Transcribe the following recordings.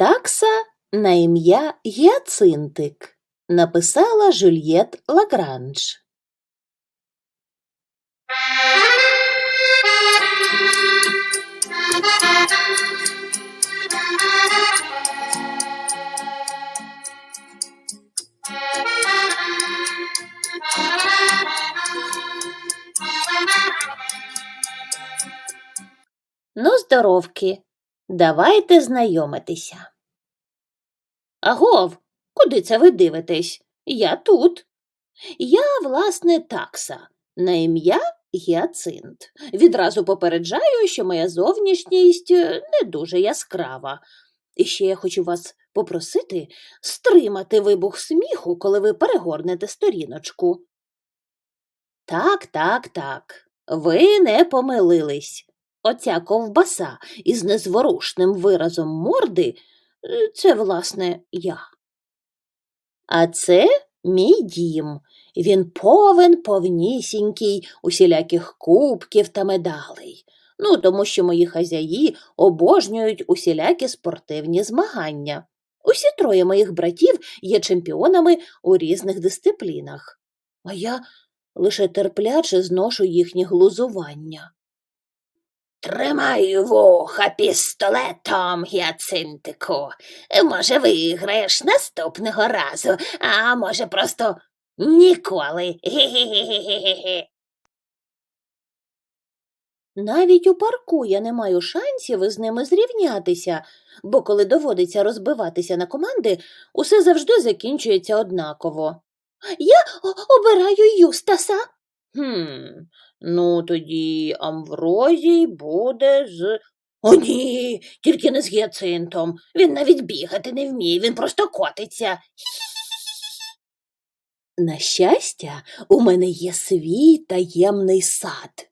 Такса на ім'я Гіацинтик написала Жюльєт Лагранж. Ну, здоровки, давайте знайомитися. Агов, куди це ви дивитесь? Я тут. Я, власне, такса, на ім'я Гіацинт. Відразу попереджаю, що моя зовнішність е, не дуже яскрава. І ще я хочу вас попросити стримати вибух сміху, коли ви перегорнете сторіночку. Так, так, так. Ви не помилились. Оця ковбаса із незворушним виразом морди е, це, власне, я. А це мій дім. Він повен повнісінький усіляких кубків та медалей. Ну, тому що мої хазяї обожнюють усілякі спортивні змагання. Усі троє моїх братів є чемпіонами у різних дисциплінах, а я лише терпляче зношу їхнє глузування. Тримай вуха пістолетом, Гіацинтику. Може, виграєш наступного разу, а може, просто ніколи. Ге-ге-ге-ге-ге-ге. Навіть у парку я не маю шансів із ними зрівнятися, бо коли доводиться розбиватися на команди, усе завжди закінчується однаково. Я обираю Юстаса. Хм, ну тоді Амврозій буде з. О, ні, тільки не з гіацинтом. Він навіть бігати не вміє, він просто котиться. На щастя, у мене є свій таємний сад.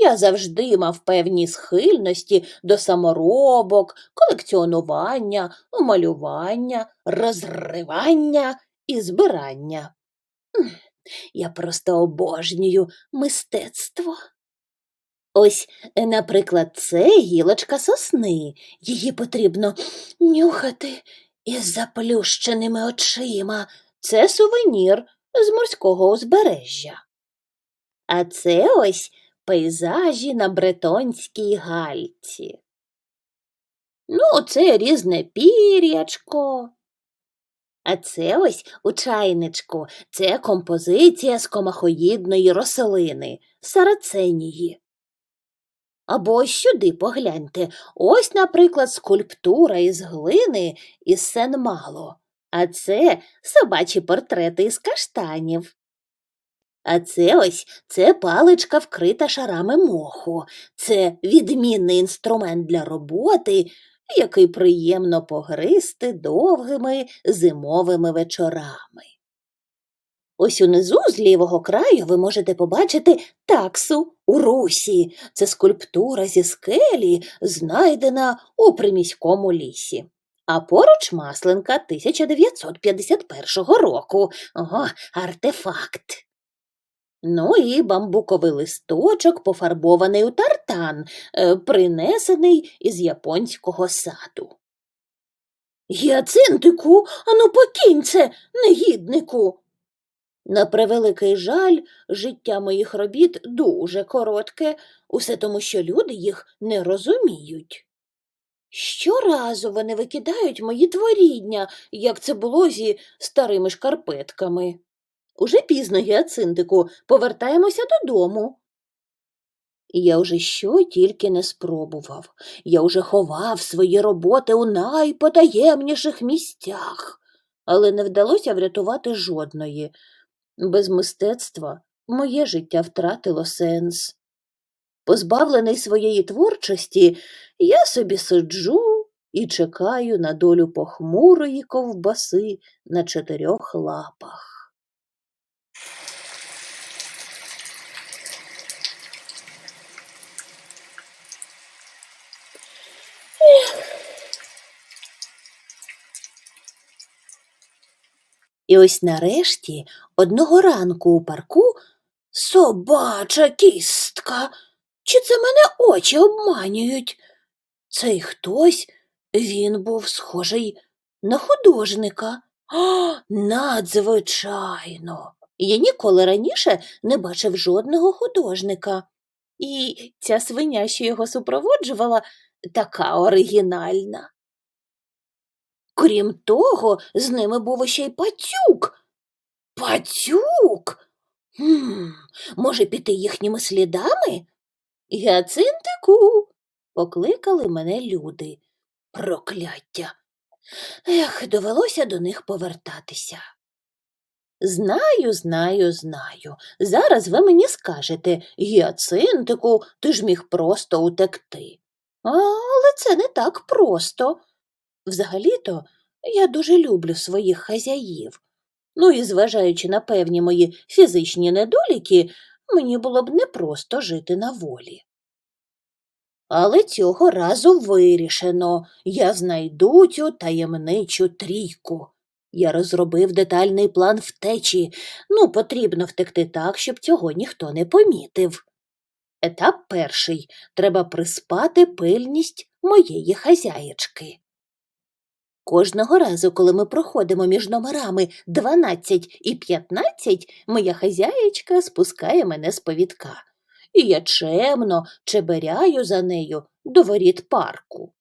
Я завжди мав певні схильності до саморобок, колекціонування, малювання, розривання і збирання. Я просто обожнюю мистецтво. Ось, е, наприклад, це гілочка сосни. Її потрібно нюхати із заплющеними очима. Це сувенір з морського узбережжя. А це ось пейзажі на Бретонській гальці. Ну, це різне пір'ячко. А це ось у чайничку це композиція з комахоїдної рослини, сараценії. Або сюди погляньте. Ось, наприклад, скульптура із глини із Сен-Мало, а це собачі портрети із каштанів. А це ось це паличка, вкрита шарами моху. Це відмінний інструмент для роботи, який приємно погризти довгими зимовими вечорами. Ось унизу з лівого краю ви можете побачити таксу у русі. Це скульптура зі скелі, знайдена у приміському лісі. А поруч масленка 1951 року. Ого, артефакт. Ну і бамбуковий листочок, пофарбований у тартан, е, принесений із японського саду. Гіацинтику, ану покінь це, негіднику. На превеликий жаль, життя моїх робіт дуже коротке, усе тому, що люди їх не розуміють. Щоразу вони викидають мої творіння, як це було зі старими шкарпетками. Уже пізно, гіацинтику, повертаємося додому. Я вже що тільки не спробував. Я уже ховав свої роботи у найпотаємніших місцях, але не вдалося врятувати жодної. Без мистецтва моє життя втратило сенс. Позбавлений своєї творчості, я собі сиджу і чекаю на долю похмурої ковбаси на чотирьох лапах. І ось нарешті одного ранку у парку собача кістка. Чи це мене очі обманюють? Цей хтось Він був схожий на художника. А, надзвичайно. Я ніколи раніше не бачив жодного художника. І ця свиня, що його супроводжувала, така оригінальна. Крім того, з ними був іще й пацюк. Пацюк? Хм, може, піти їхніми слідами? Гіацинтику, покликали мене люди. Прокляття. Ех, довелося до них повертатися. Знаю, знаю, знаю. Зараз ви мені скажете, гіацинтику, ти ж міг просто утекти. Але це не так просто. Взагалі-то я дуже люблю своїх хазяїв. Ну і зважаючи на певні мої фізичні недоліки, мені було б непросто жити на волі. Але цього разу вирішено. Я знайду цю таємничу трійку. Я розробив детальний план втечі. Ну, потрібно втекти так, щоб цього ніхто не помітив. Етап перший треба приспати пильність моєї хазяєчки. Кожного разу, коли ми проходимо між номерами 12 і 15, моя хазяєчка спускає мене з повідка, і я чемно чеберяю за нею до воріт парку.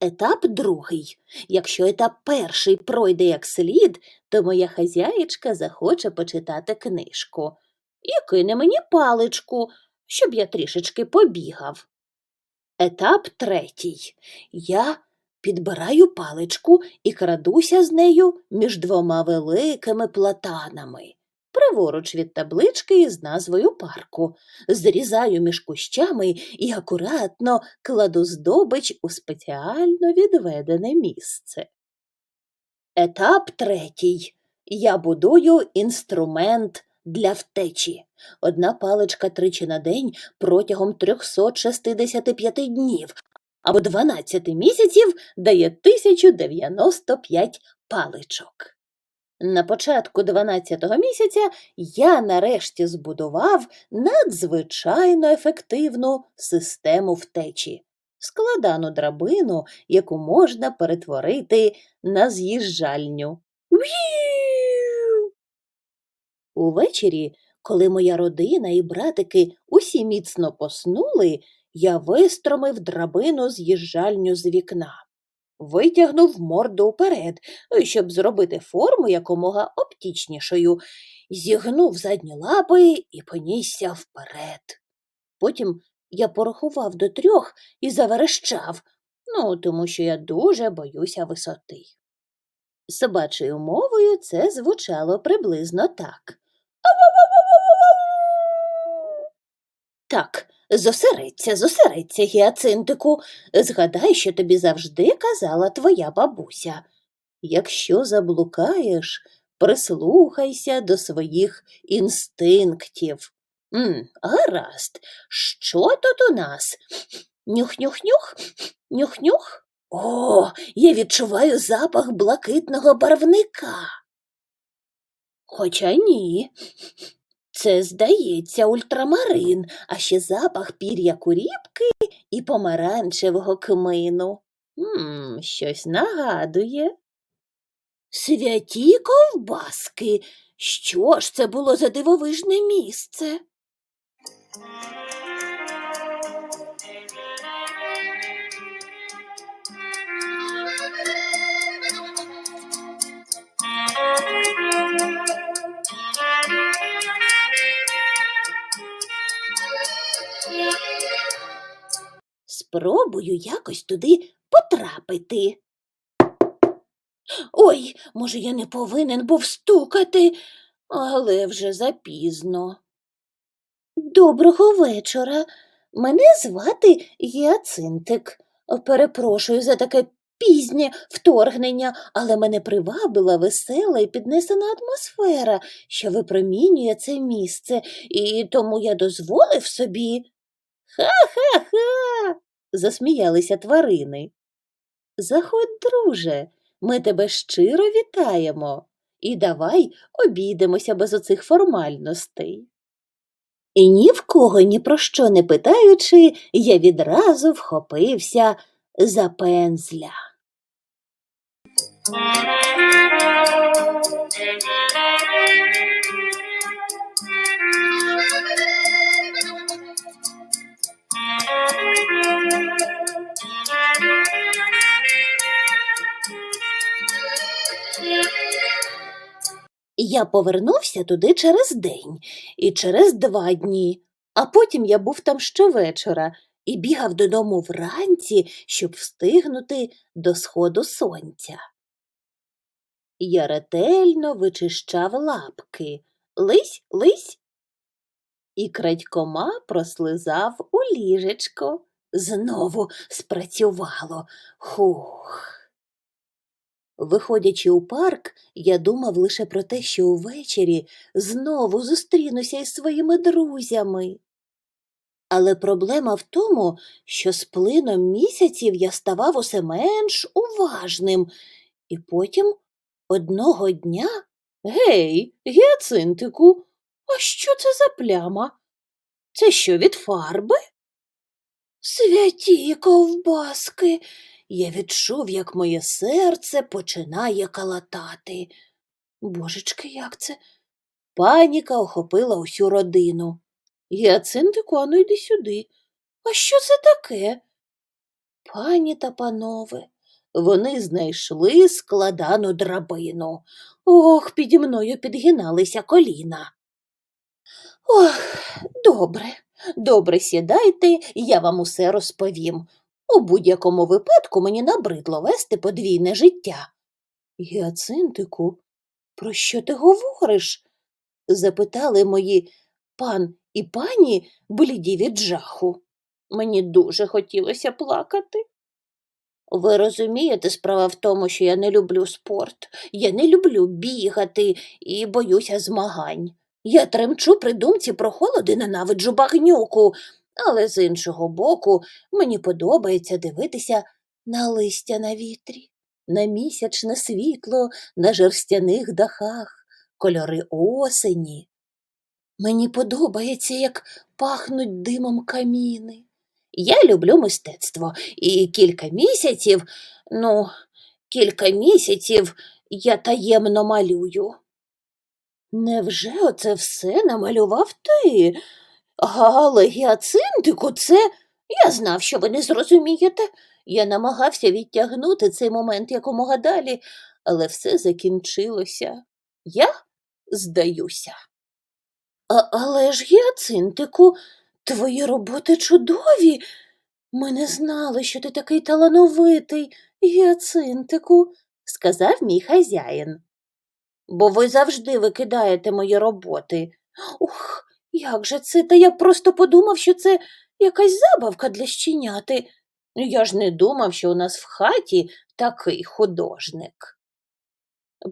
Етап другий. Якщо етап перший пройде як слід, то моя хазяєчка захоче почитати книжку і кине мені паличку, щоб я трішечки побігав. Етап третій. Я підбираю паличку і крадуся з нею між двома великими платанами. Праворуч від таблички із назвою парку, зрізаю між кущами і акуратно кладу здобич у спеціально відведене місце. Етап третій. Я будую інструмент для втечі. Одна паличка тричі на день протягом 365 днів, або 12 місяців дає 1095 паличок. На початку 12-го місяця я нарешті збудував надзвичайно ефективну систему втечі, складану драбину, яку можна перетворити на з'їжджальню. Увечері, коли моя родина і братики усі міцно поснули, я вистромив драбину з'їжджальню з вікна, витягнув морду вперед, щоб зробити форму якомога оптічнішою, зігнув задні лапи і понісся вперед. Потім я порахував до трьох і заверещав, ну, тому що я дуже боюся висоти. Собачою мовою це звучало приблизно так. Так, зосередься, зосередься, гіацинтику. Згадай, що тобі завжди казала твоя бабуся. Якщо заблукаєш, прислухайся до своїх інстинктів. М, гаразд, що тут у нас? Нюх-нюх-нюх, нюх-нюх. О, я відчуваю запах блакитного барвника. Хоча ні. Це, здається, ультрамарин, а ще запах пір'я куріпки і помаранчевого кмину. М, щось нагадує. Святі ковбаски. Що ж це було за дивовижне місце? Спробую якось туди потрапити. Ой, може, я не повинен був стукати, але вже запізно. Доброго вечора. Мене звати Гіацинтик. Перепрошую за таке пізнє вторгнення, але мене привабила весела і піднесена атмосфера, що випромінює це місце, і тому я дозволив собі. Ха-ха-ха. Засміялися тварини. Заходь, друже, ми тебе щиро вітаємо. І давай обійдемося без оцих формальностей. І ні в кого ні про що не питаючи, я відразу вхопився за запензля. Я повернувся туди через день і через два дні, а потім я був там щовечора і бігав додому вранці, щоб встигнути до сходу сонця. Я ретельно вичищав лапки. Лись, лись. І крадькома прослизав у ліжечко. Знову спрацювало. Хух. Виходячи у парк, я думав лише про те, що увечері знову зустрінуся із своїми друзями. Але проблема в тому, що з плином місяців я ставав усе менш уважним, і потім одного дня Гей, гіацинтику, а що це за пляма? Це що від фарби? Святі ковбаски. Я відчув, як моє серце починає калатати. Божечки, як це? Паніка охопила усю родину. Гіацинтику, ану йди сюди. А що це таке? Пані та панове, вони знайшли складану драбину. Ох, піді мною підгиналися коліна. Ох, добре, добре сідайте, я вам усе розповім. У будь-якому випадку мені набридло вести подвійне життя. Гіацинтику, про що ти говориш? запитали мої пан і пані бліді від жаху. Мені дуже хотілося плакати. Ви розумієте, справа в тому, що я не люблю спорт, я не люблю бігати і боюся змагань. Я тремчу при думці про холод і ненавиджу багнюку, але з іншого боку мені подобається дивитися на листя на вітрі, на місячне світло на жерстяних дахах, кольори осені. Мені подобається, як пахнуть димом каміни. Я люблю мистецтво, і кілька місяців, ну, кілька місяців я таємно малюю. Невже оце все намалював ти? Але гіацинтику, це я знав, що ви не зрозумієте. Я намагався відтягнути цей момент якомога далі, але все закінчилося. Я здаюся. А, але ж, гіацинтику, твої роботи чудові. Ми не знали, що ти такий талановитий, гіацинтику, сказав мій хазяїн. Бо ви завжди викидаєте мої роботи. Ух, як же це? Та я просто подумав, що це якась забавка для щеняти. Я ж не думав, що у нас в хаті такий художник.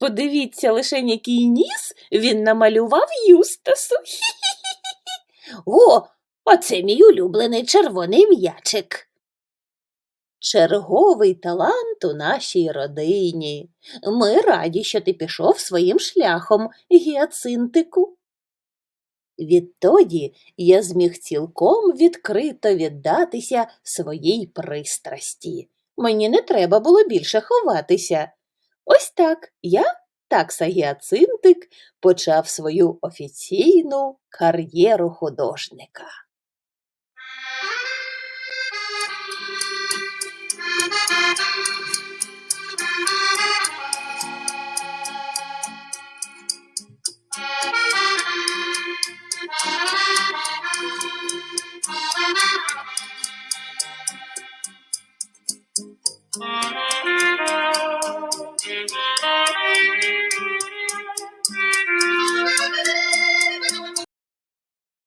Подивіться лише, який ніс він намалював Юстасу. О, оце мій улюблений червоний м'ячик. Черговий талант у нашій родині. Ми раді, що ти пішов своїм шляхом, гіацинтику. Відтоді я зміг цілком відкрито віддатися своїй пристрасті. Мені не треба було більше ховатися. Ось так я, такса гіацинтик, почав свою офіційну кар'єру художника.